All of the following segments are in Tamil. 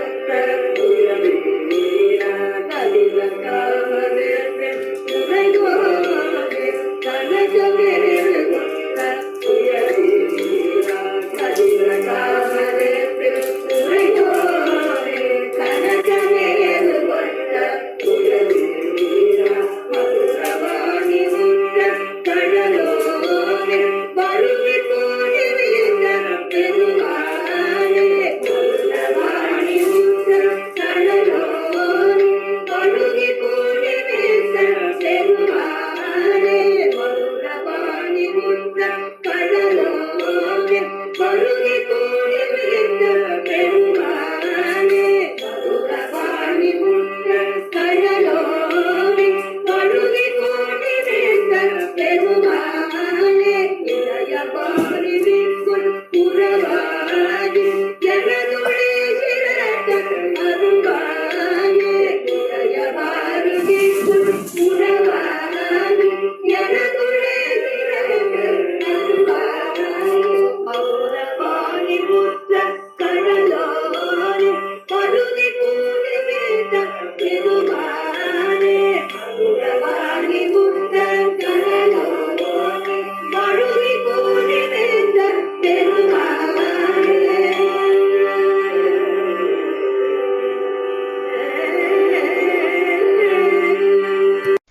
Thank you.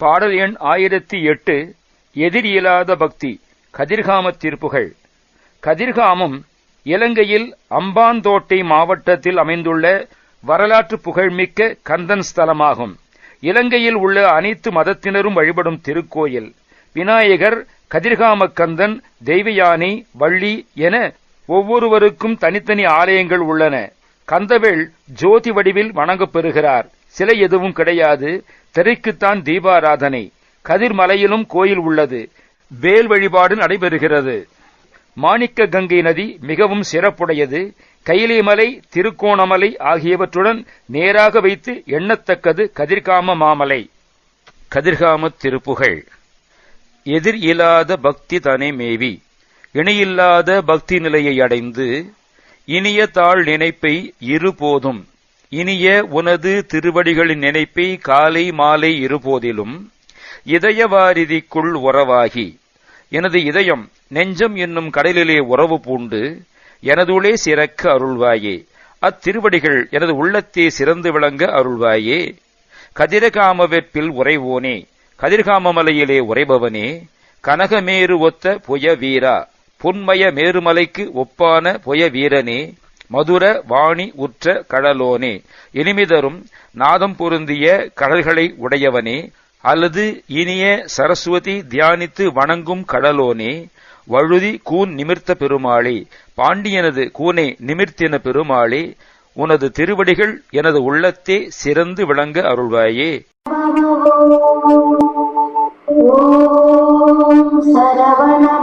பாடல் எண் ஆயிரத்தி எட்டு எதிர் இயலாத பக்தி கதிர்காமத் தீர்ப்புகள் கதிர்காமம் இலங்கையில் அம்பாந்தோட்டை மாவட்டத்தில் அமைந்துள்ள வரலாற்று புகழ்மிக்க கந்தன் ஸ்தலமாகும். இலங்கையில் உள்ள அனைத்து மதத்தினரும் வழிபடும் திருக்கோயில். விநாயகர் கதிர்காமக்கந்தன் தெய்வயானி வள்ளி என ஒவ்வொருவருக்கும் தனித்தனி ஆலயங்கள் உள்ளன. கந்தவேள் ஜோதி வடிவில் வணங்கப்பெறுகிறார் சிலை எதுவும் கிடையாது. திரைக்குத்தான் தீபாராதனை. கதிர்மலையிலும் கோயில் உள்ளது. வேல் வழிபாடு நடைபெறுகிறது. மாணிக்க கங்கை நதி மிகவும் சிறப்புடையது. கைலிமலை திருக்கோணமலை ஆகியவற்றுடன் நேராக வைத்து எண்ணத்தக்கது கதிர்காம மாமலை. கதிர்காமத் திருப்புகழ் எதிர் இல்லாத பக்தி தனை மேவி. இணையில்லாத பக்தி நிலையை அடைந்து இனிய தாழ் நினைப்பை இருபோதும் இனிய உனது திருவடிகளின் நினைப்பை காலை மாலை இருபோதிலும் இதயவாரிதிக்குள் உறவாகி. எனது இதயம் நெஞ்சம் என்னும் கடலிலே உறவு பூண்டு எனதுளே சிறக்க அருள்வாயே. அத்திருவடிகள் எனது உள்ளத்தே சிறந்து விளங்க அருள்வாயே. கதிரகாம வெற்பில் உறைவோனே கதிர்காமமலையிலே உறைபவனே. கனகமேரு ஒத்த புய வீரா புன்மய மேருமலைக்கு ஒப்பான புய வீரனே மதுர வாணி உற்ற கடலோனே இனிமிதரும் நாதம் பொருந்திய கடல்களை உடையவனே. அல்லது இனிய சரஸ்வதி தியானித்து வணங்கும் கடலோனே. வழுதி கூன் நிமிர்த்த பெருமாளே. பாண்டியனது கூனை நிமிர்த்தின பெருமாளே. உனது திருவடிகள் எனது உள்ளத்தே சிறந்து விளங்க அருள்வாயே. ஓம் சரவண